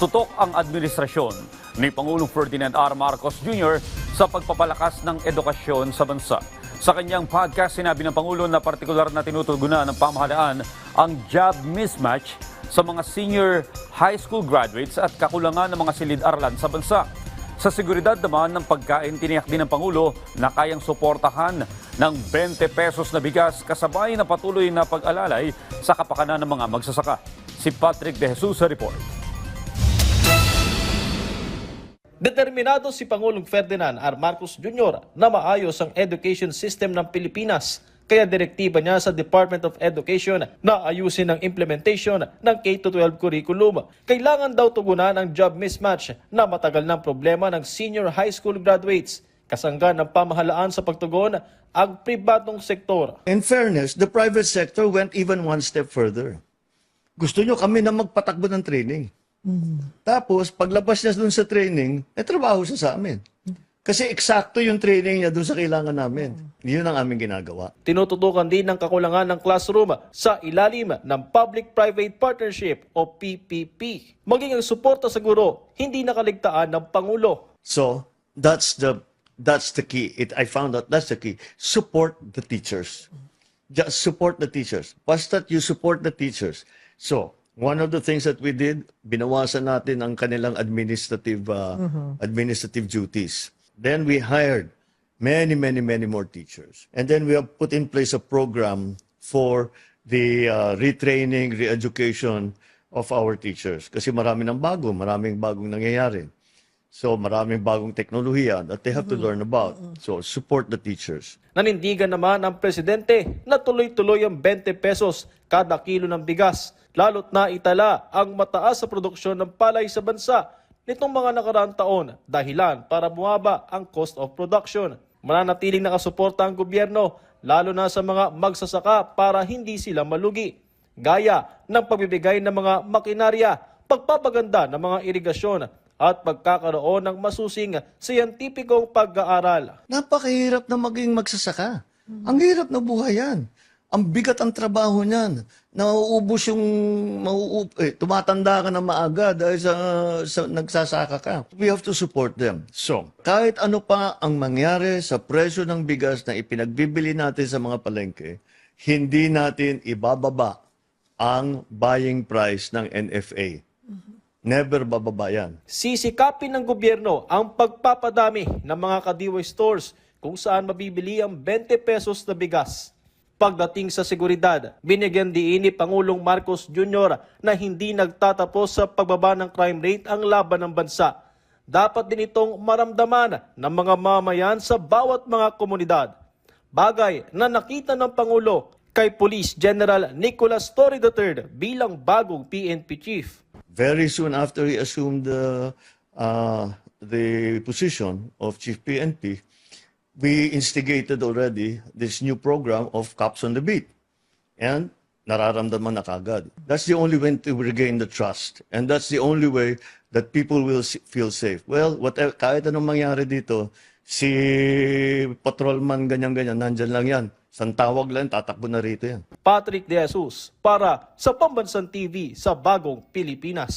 Tutok ang administrasyon ni Pangulong Ferdinand R. Marcos Jr. sa pagpapalakas ng edukasyon sa bansa. Sa kanyang podcast, sinabi ng Pangulo na partikular na tinutugunan ng pamahalaan ang job mismatch sa mga senior high school graduates at kakulangan ng mga silid-aralan sa bansa. Sa seguridad naman ng pagkain, tiniyak din ng Pangulo na kayang suportahan ng 20 pesos na bigas kasabay na patuloy na pag-alalay sa kapakanan ng mga magsasaka. Si Patrick De Jesus sa report. Determinado si Pangulong Ferdinand R. Marcos Jr. na maayos ang education system ng Pilipinas. Kaya direktiba niya sa Department of Education na ayusin ang implementation ng K-12 curriculum. Kailangan daw tugunan ang job mismatch na matagal ng problema ng senior high school graduates. Kasangga ng pamahalaan sa pagtugon ang pribadong sektor. In fairness, the private sector went even one step further. Gusto nyo kami na magpatakbo ng training. Tapos, paglabas niya dun sa training, eh, trabaho siya sa amin. Kasi eksakto yung training niya dun sa kailangan namin. Yun ang aming ginagawa. Tinututukan din ng kakulangan ng classroom sa ilalim ng Public-Private Partnership o PPP. Maging ang suporta sa guro, hindi nakaligtaan ng Pangulo. So, that's the that's the key. It I found out that's the key. Support the teachers. Just support the teachers. Basta you support the teachers. So, one of the things that we did, binawasan natin ang kanilang administrative uh, administrative duties. Then we hired many, many, many more teachers. And then we have put in place a program for the uh, retraining, re-education of our teachers. Kasi marami ng bago, maraming bagong nangyayari. So maraming bagong teknolohiya that they have to learn about. So support the teachers. Nanindigan naman ang presidente na tuloy-tuloy ang 20 pesos kada kilo ng bigas, lalo't na itala ang mataas sa produksyon ng palay sa bansa nitong mga nakaraang taon dahilan para bumaba ang cost of production. Mananatiling nakasuporta ang gobyerno, lalo na sa mga magsasaka para hindi sila malugi. Gaya ng pagbibigay ng mga makinarya, pagpapaganda ng mga irigasyon at pagkakaroon ng masusing siyentipikong pag-aaral. Napakahirap na maging magsasaka. Ang hirap na buhay yan. Ang bigat ang trabaho niyan. Nauubos yung, mauub, eh, tumatanda ka na maaga dahil sa, sa nagsasaka ka. We have to support them. So, kahit ano pa ang mangyari sa presyo ng bigas na ipinagbibili natin sa mga palengke, hindi natin ibababa ang buying price ng NFA. Never bababa yan. Sisikapin ng gobyerno ang pagpapadami ng mga kadiway stores kung saan mabibili ang 20 pesos na bigas. Pagdating sa seguridad, binigyan diin ni Pangulong Marcos Jr. na hindi nagtatapos sa pagbaba ng crime rate ang laban ng bansa. Dapat din itong maramdaman ng mga mamayan sa bawat mga komunidad. Bagay na nakita ng Pangulo kay Police General Nicolas Torre III bilang bagong PNP chief. very soon after he assumed the uh, the position of chief PNP, we instigated already this new program of cops on the beat, and nararamdaman na kagad. That's the only way to regain the trust, and that's the only way that people will feel safe. Well, whatever, kahit anong mangyari dito, si patrolman ganyan-ganyan, nandyan lang yan. San tawag lang, tatakbo na rito yan. Patrick De Jesus para sa Pambansang TV sa Bagong Pilipinas.